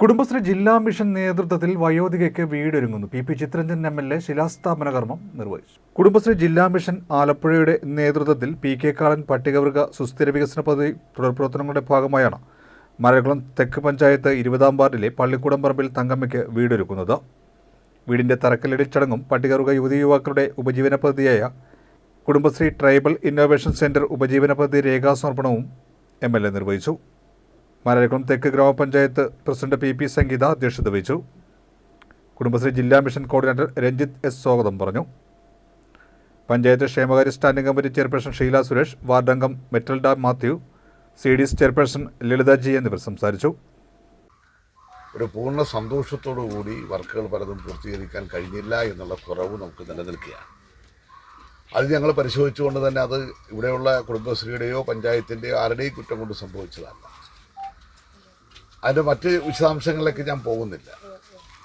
കുടുംബശ്രീ ജില്ലാ മിഷൻ നേതൃത്വത്തിൽ വയോധികയ്ക്ക് വീടൊരുങ്ങുന്നു. P P Chittaranjan M L A ശിലാസ്ഥാപന കർമ്മം നിർവഹിച്ചു. കുടുംബശ്രീ ജില്ലാ മിഷൻ ആലപ്പുഴയുടെ നേതൃത്വത്തിൽ പി കെ കാളൻ പട്ടികവർഗ സുസ്ഥിര വികസന പദ്ധതി തുടർപ്രവർത്തനങ്ങളുടെ ഭാഗമായാണ് മരകുളം തെക്ക് പഞ്ചായത്ത് ഇരുപതാം വാർഡിലെ പള്ളിക്കൂടം പറമ്പിൽ തങ്കമ്മയ്ക്ക് വീടൊരുക്കുന്നത്. വീടിന്റെ തറക്കല്ലിടൽ ചടങ്ങും പട്ടികവർഗ യുവതി യുവാക്കളുടെ ഉപജീവന പദ്ധതിയായ കുടുംബശ്രീ ട്രൈബൽ ഇന്നോവേഷൻ സെന്റർ ഉപജീവന പദ്ധതി രേഖാസമർപ്പണവും എം എൽ എ നിർവഹിച്ചു. മലയക്കുളം തെക്ക് ഗ്രാമപഞ്ചായത്ത് പ്രസിഡന്റ് പി പി സംഗീത അധ്യക്ഷത വഹിച്ചു. കുടുംബശ്രീ ജില്ലാ മിഷൻ കോർഡിനേറ്റർ രഞ്ജിത്ത് എസ് സ്വാഗതം പറഞ്ഞു. പഞ്ചായത്ത് ക്ഷേമകാര്യ standing committee chairperson Sheela Suresh വാർഡംഗം Metilda Mathew C D S chairperson Lalitha G എന്നിവർ സംസാരിച്ചു. ഒരു പൂർണ സന്തോഷത്തോടു കൂടി വർക്കുകൾ പലതും പൂർത്തീകരിക്കാൻ കഴിഞ്ഞില്ല എന്നുള്ള കുറവ് നമുക്ക് നിലനിൽക്കുകയാണ്. അത് ഞങ്ങൾ പരിശോധിച്ചുകൊണ്ട് തന്നെ അത് ഇവിടെയുള്ള കുടുംബശ്രീയുടെയോ പഞ്ചായത്തിന്റെയോ ആരുടെയും കുറ്റം കൊണ്ട് സംഭവിച്ചതല്ല. അതിന്റെ മറ്റ് വിശദാംശങ്ങളിലേക്ക് ഞാൻ പോകുന്നില്ല.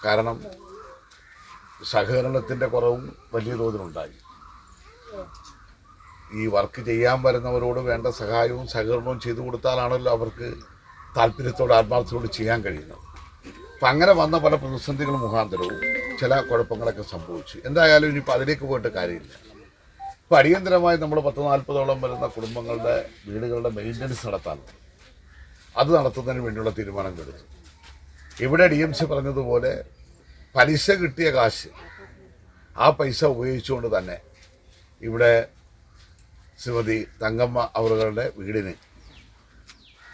കാരണം സഹകരണത്തിന്റെ കുറവും വലിയ തോതിലുണ്ടായി. ഈ വർക്ക് ചെയ്യാൻ വരുന്നവരോട് വേണ്ട സഹായവും സഹകരണവും ചെയ്തു കൊടുത്താലാണല്ലോ അവർക്ക് താല്പര്യത്തോടെ ആത്മാർത്ഥത്തോട് ചെയ്യാൻ കഴിയുന്നത്. അപ്പം അങ്ങനെ വന്ന പല പ്രതിസന്ധികൾ മുഖാന്തരവും ചില കുഴപ്പങ്ങളൊക്കെ സംഭവിച്ചു. എന്തായാലും ഇനിയിപ്പോൾ അതിലേക്ക് പോയിട്ട് കാര്യമില്ല. ഇപ്പോൾ അടിയന്തരമായി നമ്മൾ പത്ത് നാൽപ്പതോളം വരുന്ന കുടുംബങ്ങളുടെ വീടുകളുടെ മെയിന്റനൻസ് നടത്താനുണ്ട്. അത് നടത്തുന്നതിന് വേണ്ടിയുള്ള തീരുമാനം എടുത്തു. ഇവിടെ ഡി എം സി പറഞ്ഞതുപോലെ പലിശ കിട്ടിയ കാശ് ആ പൈസ ഉപയോഗിച്ചുകൊണ്ട് തന്നെ ഇവിടെ ശ്രീമതി തങ്കമ്മ അവറുകളുടെ വീടിന്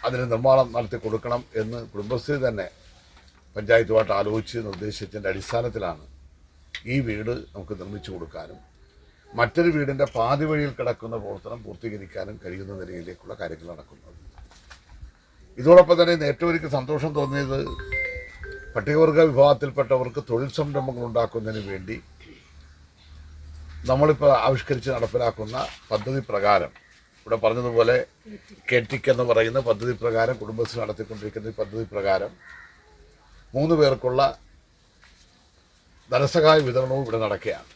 അതിന് നിർമ്മാണം നടത്തി കൊടുക്കണം എന്ന് കുടുംബശ്രീ തന്നെ പഞ്ചായത്തുമായിട്ട് ആലോചിച്ച് നിർദ്ദേശിച്ചതിന്റെ അടിസ്ഥാനത്തിലാണ് ഈ വീട് നമുക്ക് നിർമ്മിച്ചു കൊടുക്കാനും മറ്റൊരു വീടിന്റെ പാതി വഴിയിൽ കിടക്കുന്ന പ്രവർത്തനം പൂർത്തീകരിക്കാനും കഴിയുന്ന നിലയിലേക്കുള്ള കാര്യങ്ങൾ നടക്കുന്നത്. ഇതോടൊപ്പം തന്നെ ഏറ്റവും എനിക്ക് സന്തോഷം തോന്നിയത് പട്ടികവർഗ വിഭാഗത്തിൽപ്പെട്ടവർക്ക് തൊഴിൽ സംരംഭങ്ങൾ ഉണ്ടാക്കുന്നതിന് വേണ്ടി നമ്മളിപ്പോൾ ആവിഷ്കരിച്ച് നടപ്പിലാക്കുന്ന പദ്ധതി പ്രകാരം ഇവിടെ പറഞ്ഞതുപോലെ കെറ്റിക് എന്ന് പറയുന്ന പദ്ധതി പ്രകാരം കുടുംബശ്രീ നടത്തിക്കൊണ്ടിരിക്കുന്ന ഈ പദ്ധതി പ്രകാരം മൂന്ന് പേർക്കുള്ള ധനസഹായ വിതരണവും ഇവിടെ നടക്കുകയാണ്.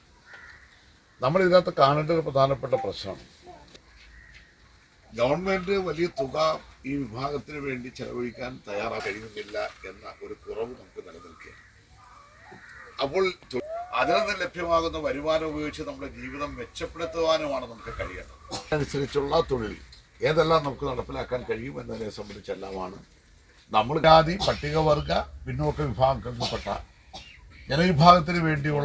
നമ്മൾ ഇതിനകത്ത് കാണേണ്ട ഒരു പ്രധാനപ്പെട്ട പ്രശ്നം ഗവൺമെന്റ് വലിയ തുക ഈ വിഭാഗത്തിന് വേണ്ടി ചെലവഴിക്കാൻ തയ്യാറാ കഴിയുന്നില്ല എന്ന ഒരു കുറവ് നമുക്ക് നിലനിൽക്കുകയാണ്. അപ്പോൾ അതിൽ നിന്ന് ലഭ്യമാകുന്ന വരുമാനം ഉപയോഗിച്ച് നമ്മുടെ ജീവിതം മെച്ചപ്പെടുത്തുവാനുമാണ് നമുക്ക് കഴിയേണ്ടത്. അനുസരിച്ചുള്ള തൊഴിൽ ഏതെല്ലാം നമുക്ക് നടപ്പിലാക്കാൻ കഴിയും എന്നതിനെ സംബന്ധിച്ചെല്ലാമാണ്. നമ്മൾ ജാതി പട്ടികവർഗ പിന്നോക്ക വിഭാഗങ്ങളിൽപ്പെട്ട ജനവിഭാഗത്തിന് വേണ്ടിയുള്ള